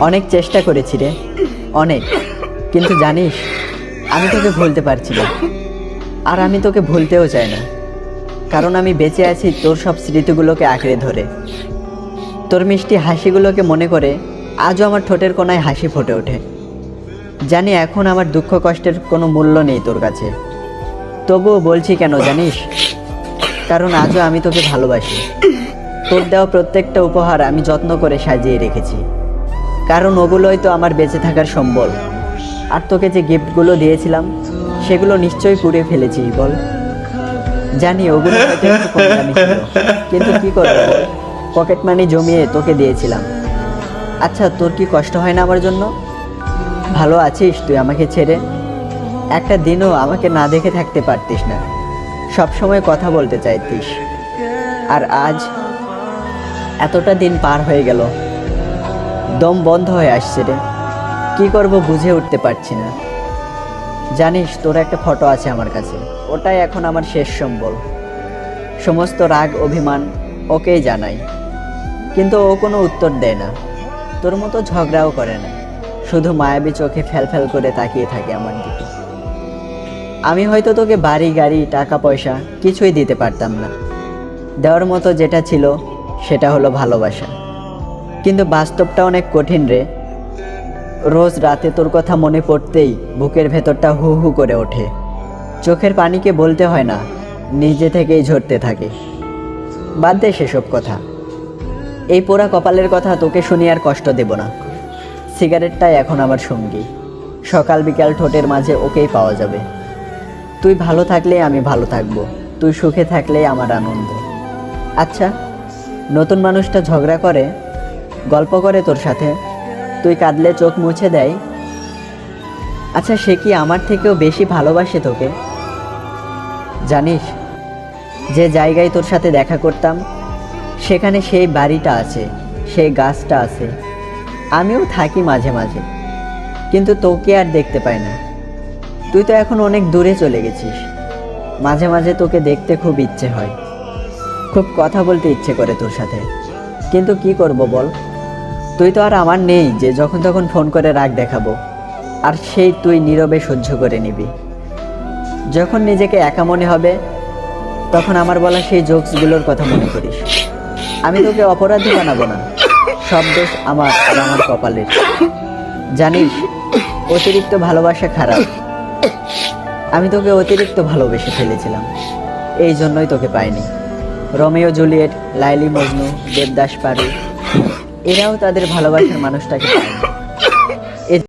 অনেক চেষ্টা করেছি রে। অনেক। কিন্তু জানিস, আমি তোকে ভুলতে পারছি না। আর আমি তোকে ভুলতেও চাই না। কারণ আমি বেঁচে আছি তোর সব স্মৃতিগুলোকে আঁকড়ে ধরে। তোর মিষ্টি হাসিগুলোকে মনে করে আজও আমার ঠোঁটের কোনায় হাসি ফুটে ওঠে। জানি এখন আমার দুঃখ কষ্টের কোনো মূল্য নেই তোর কাছে। তবুও বলছি কেন জানিস? কারণ আজও আমি তোকে ভালোবাসি। তোর দেওয়া প্রত্যেকটা উপহার আমি যত্ন করে সাজিয়ে রেখেছি। কারণ ওগুলোই তো আমার বেঁচে থাকার সম্বল। আর তোকে যে গিফটগুলো দিয়েছিলাম, সেগুলো নিশ্চয়ই পুড়ে ফেলেছি, বল। জানি ওগুলো কিন্তু কি করব পকেট মানি জমিয়ে তোকে দিয়েছিলাম। আচ্ছা তোর কি কষ্ট হয় না আমার জন্য? ভালো আছিস তুই আমাকে ছেড়ে? একটা দিনও আমাকে না দেখে থাকতে পারতিস না। সব সময় কথা বলতে চাইতিস। আর আজ এতটা দিন পার হয়ে গেল দম বন্ধ হয়ে আসছে রে। কি করব বুঝে উঠতে পারছি না। জানিস, তোর একটা ফটো আছে আমার কাছে। ওটাই এখন আমার শেষ সম্বল। সমস্ত রাগ, অভিমান ওকেই জানাই। কিন্তু ও কোনো উত্তর দেয় না। তোর মতো ঝগড়াও করে না। শুধু মায়াবী চোখে ফ্যাল ফ্যাল করে তাকিয়ে থাকে আমার দিকে। আমি হয়তো তোকে বাড়ি, গাড়ি, টাকা, পয়সা কিছুই দিতে পারতাম না। দেওয়ার মতো যেটা ছিল, সেটা হলো ভালোবাসা। কিন্তু বাস্তবটা অনেক কঠিন রে। রোজ রাতে তোর কথা মনে পড়তেই বুকের ভেতরটা হু হু করে ওঠে। চোখের পানিকে বলতে হয় না, নিজে থেকেই ঝরতে থাকে। বাদ দে সেসব কথা। এই পোড়া কপালের কথা তোকে শুনি আর কষ্ট দেব না। সিগারেটটাই এখন আমার সঙ্গী। সকাল বিকাল ঠোঁটের মাঝে ওকেই পাওয়া যাবে। তুই ভালো থাকলে আমি ভালো থাকব। তুই সুখে থাকলেই আমার আনন্দ। আচ্ছা নতুন মানুষটা ঝগড়া করে গল্প করে তোর সাথে। তুই কাঁদলে চোখ মুছে দেয়। আচ্ছা সে কি আমার থেকেও বেশি ভালোবাসে তোকে? জানিস, যে জায়গায় তোর সাথে দেখা করতাম, সেখানে সেই বাড়িটা আছে, সেই গাছটা আছে। আমিও থাকি মাঝে মাঝে, কিন্তু তোকে আর দেখতে পাই না। তুই তো এখন অনেক দূরে চলে গেছিস। মাঝে মাঝে তোকে দেখতে খুব ইচ্ছে হয়। খুব কথা বলতে ইচ্ছে করে তোর সাথে। কিন্তু কি করব বল? তুই তো আর আমার নেই যে যখন তখন ফোন করে রাগ দেখাবো। আর সেই তুই নীরবে সহ্য করে নিবি। যখন নিজেকে একা মনে হবে, তখন আমার বলা সেই জোকসগুলোর কথা মনে করিস। আমি তোকে অপরাধী বানাবো না। সব দোষ আমার আর আমার কপালের। জানিস, অতিরিক্ত ভালোবাসা খারাপ। আমি তোকে অতিরিক্ত ভালোবেসে ফেলেছিলাম। এই জন্যই তোকে পাইনি। রোমিও জুলিয়েট, লাইলি মজনু, দেবদাস পারু এরাও তাদের ভালোবাসার মানুষটাকে পায়নি